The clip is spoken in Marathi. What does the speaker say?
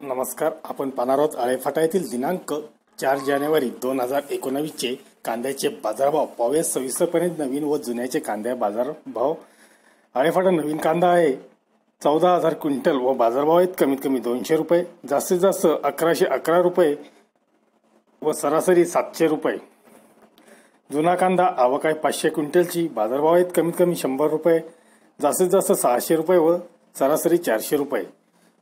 नमस्कार. आपण पाहणार आहोत आळेफाटा येथील दिनांक चार जानेवारी दोन हजार एकोणावीसचे कांद्याचे बाजारभाव. पाहूया सविस्तरपणे नवीन व जुन्याचे कांद्या बाजारभाव. आळेफाटा नवीन कांदा आहे. चौदा हजार क्विंटल व बाजारभाव आहेत. कमीत कमी दोनशे रुपये जास्तीत जास्त अकराशे अकरा रुपये व सरासरी सातशे रुपये. जुना कांदा आवक आहे पाचशे क्विंटलची. बाजारभाव आहेत कमीत कमी शंभर रुपये जास्तीत जास्त सहाशे रुपये व सरासरी चारशे रुपये.